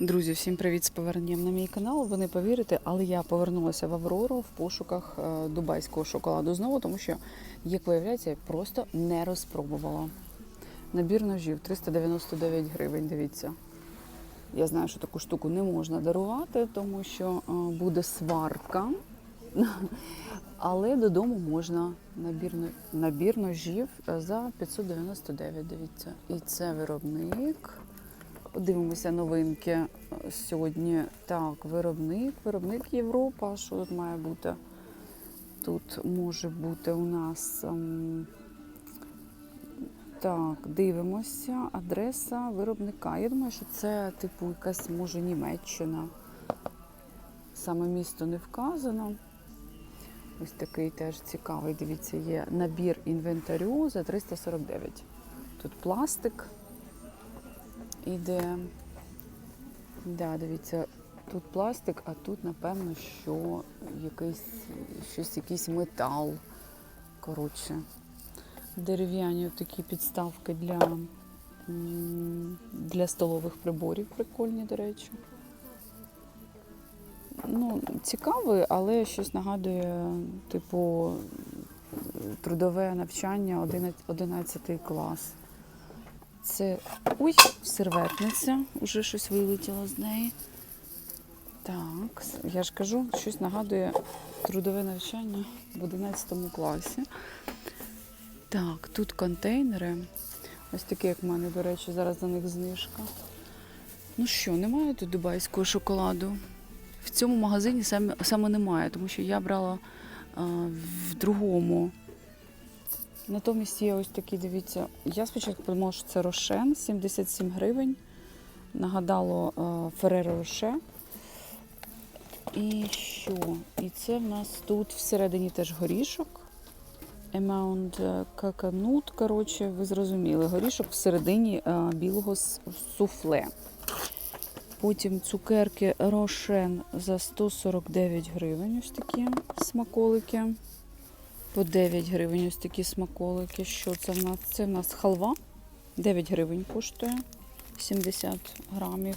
Друзі, всім привіт з поверненням на мій канал. Ви не повірите, але я повернулася в Аврору в пошуках е, дубайського шоколаду знову, тому що, як виявляється, просто не розпробувала. Набір ножів 399 гривень. Дивіться. Я знаю, що таку штуку не можна дарувати, тому що е, буде сварка. Але додому можна набір, набір ножів за 599, дивіться. І це виробник. Дивимося новинки е, сьогодні. Так, виробник, виробник Європа. Що тут має бути? Тут може бути у нас. ем, Так, дивимося. Адреса виробника. Я думаю, що це, типу, якась може Німеччина. Саме місто не вказано. Ось такий теж цікавий. Дивіться, є набір інвентарю за 349. Тут пластик іде. Да, дивіться, тут пластик, а тут, напевно, що якийсь, щось, якийсь метал. Коротше, дерев'яні такі підставки для, для столових приборів. Прикольні, до речі. Ну, цікавий, але щось нагадує, типу, трудове навчання 11, 11 клас. Це. Ой, серветниця, уже щось вилетіло з неї. Так, я ж кажу, щось нагадує трудове навчання в 11 класі. Так, тут контейнери. Ось такі, як в мене, до речі, зараз за них знижка. Ну що, немає тут дубайського шоколаду? В цьому магазині саме, саме немає, тому що я брала а, в другому. Натомість є ось такі, дивіться. Я спочатку подумала, що це Рошен, 77 гривень. Нагадало Фереро Роше. І що? І це в нас тут всередині теж горішок. Amount каканут, коротше, ви зрозуміли. Горішок всередині е, білого суфле. Потім цукерки Рошен за 149 гривень. Ось такі смаколики. По 9 гривень ось такі смаколики. Що це в нас? Це в нас халва. 9 гривень коштує 70 грамів.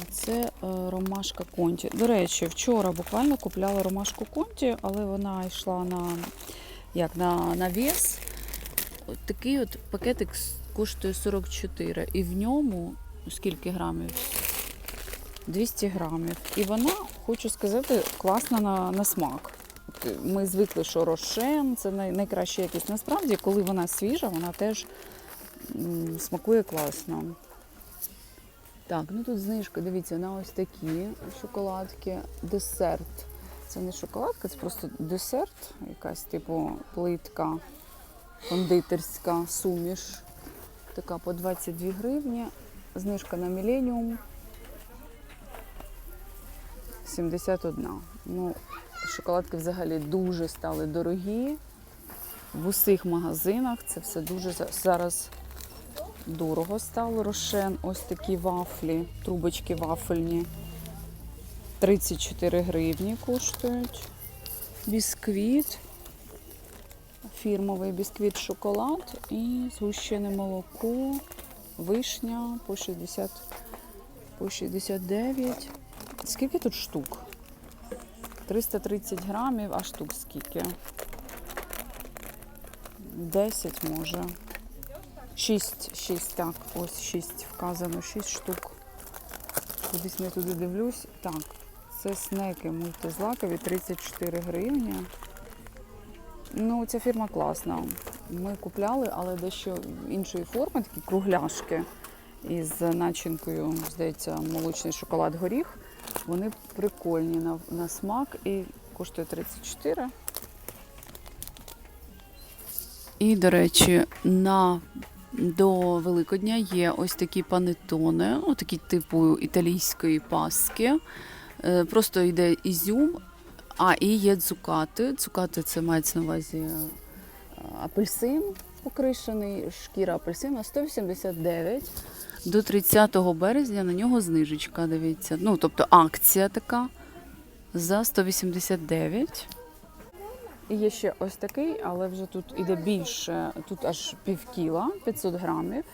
А це е, ромашка конті. До речі, вчора буквально купляла ромашку конті, але вона йшла на, як, на, на вес. От такий от пакетик коштує 44. І в ньому скільки грамів? 200 грамів. І вона, хочу сказати, класна на, на смак. От Ми звикли, що рошен це най, найкраща якість. Насправді, коли вона свіжа, вона теж смакує класно. Так, ну тут знижка, дивіться, на ось такі шоколадки. Десерт. Це не шоколадка, це просто десерт, якась типу плитка, кондитерська суміш. Така по 22 гривні. Знижка на Міленіум 71. Ну, шоколадки взагалі дуже стали дорогі. В усіх магазинах це все дуже зараз дорого стало. Рошен. Ось такі вафлі, трубочки вафельні. 34 гривні коштують. Бісквіт. Фірмовий бісквіт шоколад і згущене молоко, вишня по 60, по 69. Скільки тут штук? 330 грамів, а штук скільки? 10 може. 6, 6, так, ось 6 вказано, 6 штук. Кудись не туди дивлюсь. Так, це снеки мультизлакові, 34 гривні. Ну, ця фірма класна. Ми купляли, але дещо іншої форми, такі кругляшки із начинкою, здається, молочний шоколад горіх. Вони прикольні на, на смак і коштує 34. І, до речі, на до Великодня є ось такі панетони, ну, такі типу італійської паски. Е, Просто йде ізюм, а і є цукати. Цукати це мається на увазі е, апельсин покришений, шкіра апельсина 189. До 30 березня на нього знижечка, дивіться. Ну, тобто акція така за 189. І є ще ось такий, але вже тут іде більше, тут аж пів кіла, 500 грамів.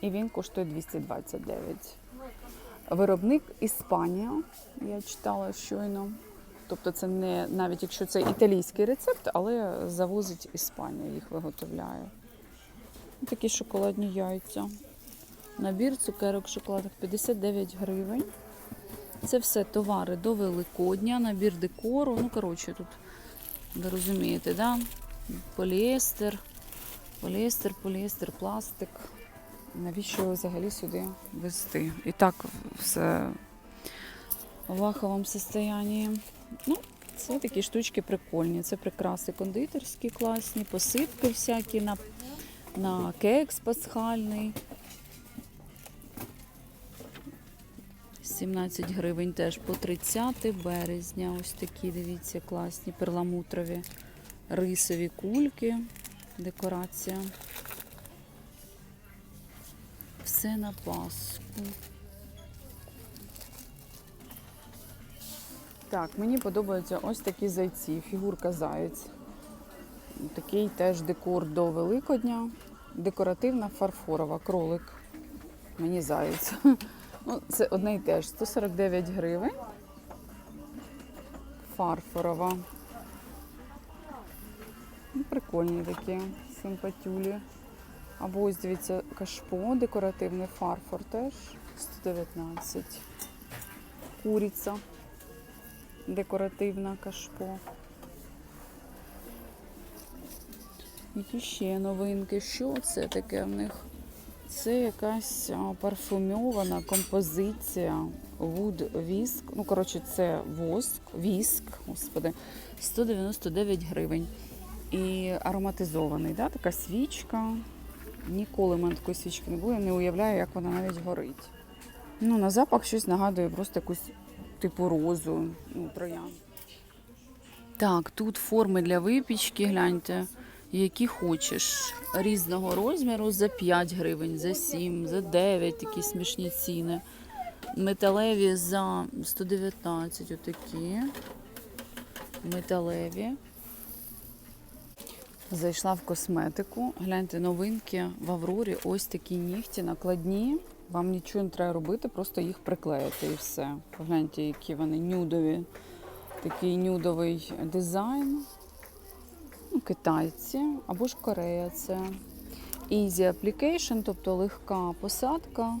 і він коштує 229. Виробник Іспанія, я читала щойно. Тобто це не навіть якщо це італійський рецепт, але завозить Іспанія, їх виготовляє. Такі шоколадні яйця. Набір цукерок шоколадних 59 гривень. Це все товари до Великодня, набір декору. Ну, коротше, тут, ви розумієте, да? поліестер, поліестер, поліестер, пластик. Навіщо взагалі сюди везти? І так все в лаховому состоянні. Ну, це такі штучки прикольні. Це прикраси кондитерські класні, посипки всякі на, на кекс пасхальний. 17 гривень теж по 30 березня. Ось такі, дивіться, класні перламутрові рисові кульки. Декорація. Все на Пасху. Так, мені подобаються ось такі зайці. Фігурка заєць. Такий теж декор до Великодня. Декоративна фарфорова кролик. Мені заєць. Ну, це одне і те ж. 149 гривень. Фарфорова. Ну, прикольні такі симпатюлі. Або ось дивіться, кашпо, декоративний фарфор теж 119. Куриця. Декоративна кашпо. Які ще новинки? Що це таке в них? Це якась а, парфумована композиція Wood Віск. Ну, коротше, це воск, віск, господи, 199 гривень. І ароматизований, да? така свічка. Ніколи в мене такої свічки не було, я не уявляю, як вона навіть горить. Ну, на запах щось нагадує просто якусь типу розу, ну, троян. Так, тут форми для випічки, гляньте, які хочеш. Різного розміру за 5 гривень, за 7, за 9, такі смішні ціни. Металеві за 119 отакі. Металеві. Зайшла в косметику. Гляньте, новинки в Аврорі. Ось такі нігті накладні. Вам нічого не треба робити, просто їх приклеїти і все. Погляньте, які вони нюдові. Такий нюдовий дизайн. Китайці або ж Корея це. Easy application, тобто легка посадка.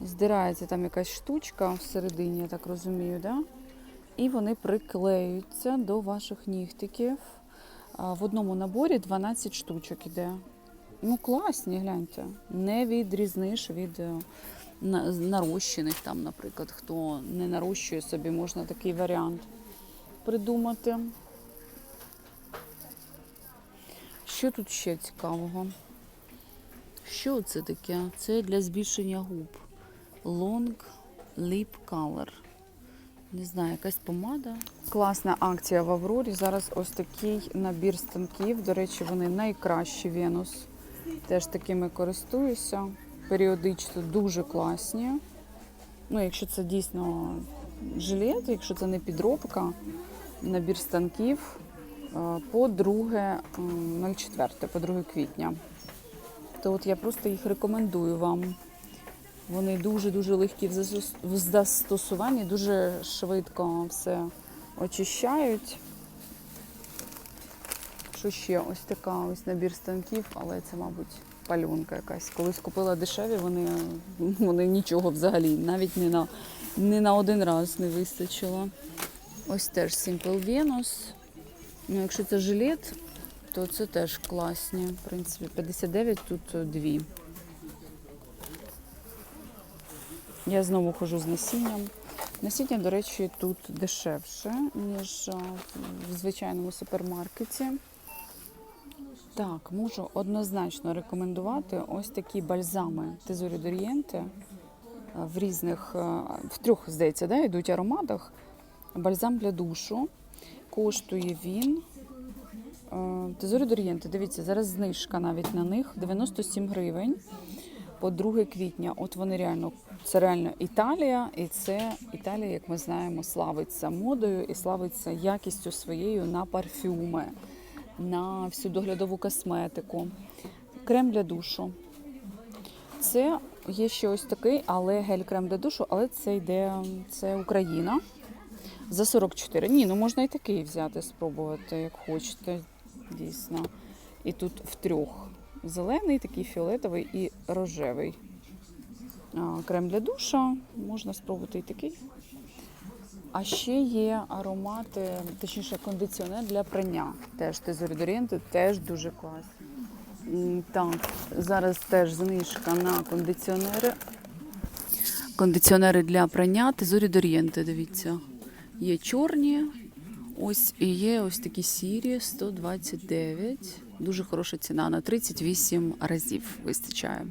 Здирається там якась штучка всередині, я так розумію, да? і вони приклеюються до ваших нігтиків. В одному наборі 12 штучок іде. Ну, класні, гляньте. Не відрізниш від е, нарощених там, наприклад, хто не нарощує собі, можна такий варіант придумати. Що тут ще цікавого? Що це таке? Це для збільшення губ. Long Lip Color. Не знаю, якась помада. Класна акція в Аврорі. Зараз ось такий набір станків. До речі, вони найкращі Венус. Теж такими користуюся. Періодично дуже класні. Ну, якщо це дійсно жилет, якщо це не підробка, набір станків по 2 04, по 2 квітня. То от я просто їх рекомендую вам. Вони дуже-дуже легкі в застосуванні, дуже швидко все очищають. Що ще? Ось така ось набір станків, але це, мабуть, пальонка якась. Колись купила дешеві, вони, вони нічого взагалі, навіть не на, не на один раз не вистачило. Ось теж Simple Venus. Ну, якщо це жилет, то це теж класні. В принципі, 59 тут е, дві. Я знову хожу з насінням. Насіння, до речі, тут дешевше, ніж в звичайному супермаркеті. Так, можу однозначно рекомендувати ось такі бальзами Тезорі Дорієнте в різних, е, в трьох, здається, да, йдуть ароматах. Бальзам для душу. Коштує він. Тезорі Дорієнте, дивіться, зараз знижка навіть на них 97 гривень по 2 квітня. От вони реально, це реально Італія, і це Італія, як ми знаємо, славиться модою і славиться якістю своєю на парфюми, на всю доглядову косметику. Крем для душу. це є ще ось такий, але гель-крем для душу, але це йде це Україна. За 44. Ні, ну можна і такий взяти, спробувати, як хочете, дійсно. І тут в трьох. Зелений, такий фіолетовий і рожевий. А, крем для душа, можна спробувати і такий. А ще є аромати, точніше, кондиціонер для прання. Теж тезорідорієнти, теж дуже класні. М, Так, зараз теж знижка на кондиціонери. Кондиціонери для прання, тезорідорієнти, дивіться. Є чорні, ось і є ось такі сірі 129. Дуже хороша ціна на 38 разів вистачає.